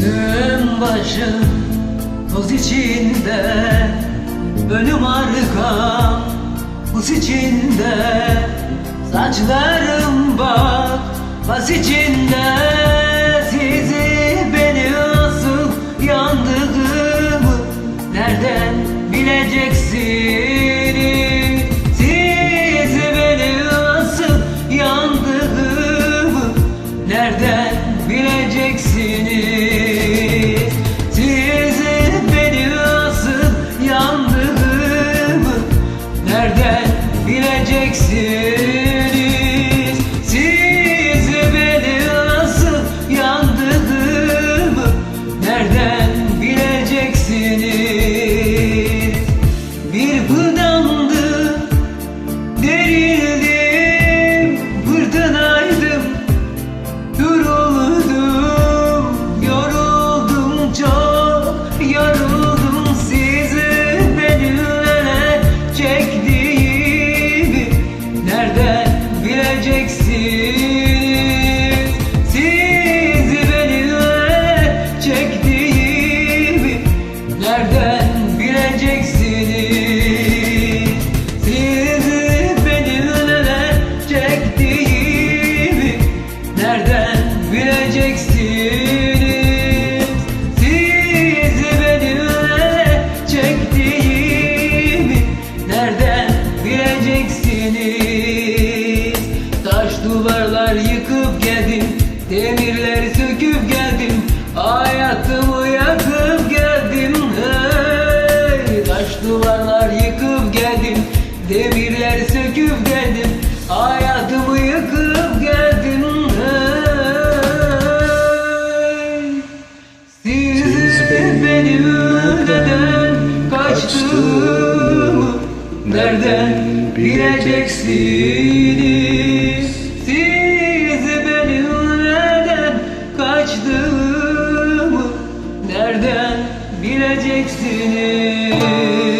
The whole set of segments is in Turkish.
Üstüm başım toz içinde Önüm arkam buz içinde. Saçlarım bak bas içinde. Demirleri söküp geldim hayatımı yakıp geldim hey taş duvarlar yıkıp geldim demirleri söküp geldim hayatımı yıkıp geldim hey siz benim neden kaçtığımı nereden bileceksiniz? Bileceksiniz?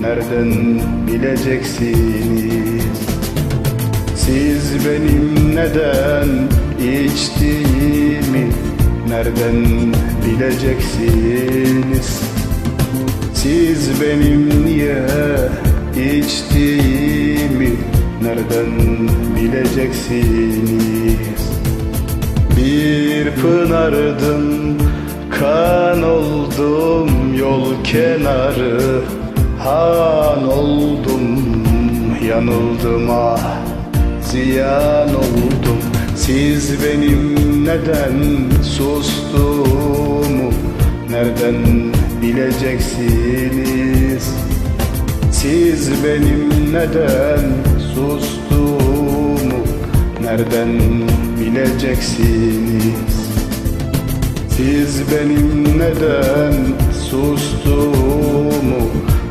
Nereden bileceksiniz? Siz benim neden içtiğimi Nereden bileceksiniz? Siz benim niye içtiğimi Nereden bileceksiniz? Bir pınardım kan oldum yol kenarı Han oldum yanıldım ah ziyan oldum Siz benim neden sustuğumu nereden bileceksiniz siz benim neden sustuğumu nereden bileceksiniz? Siz benim neden sustuğumu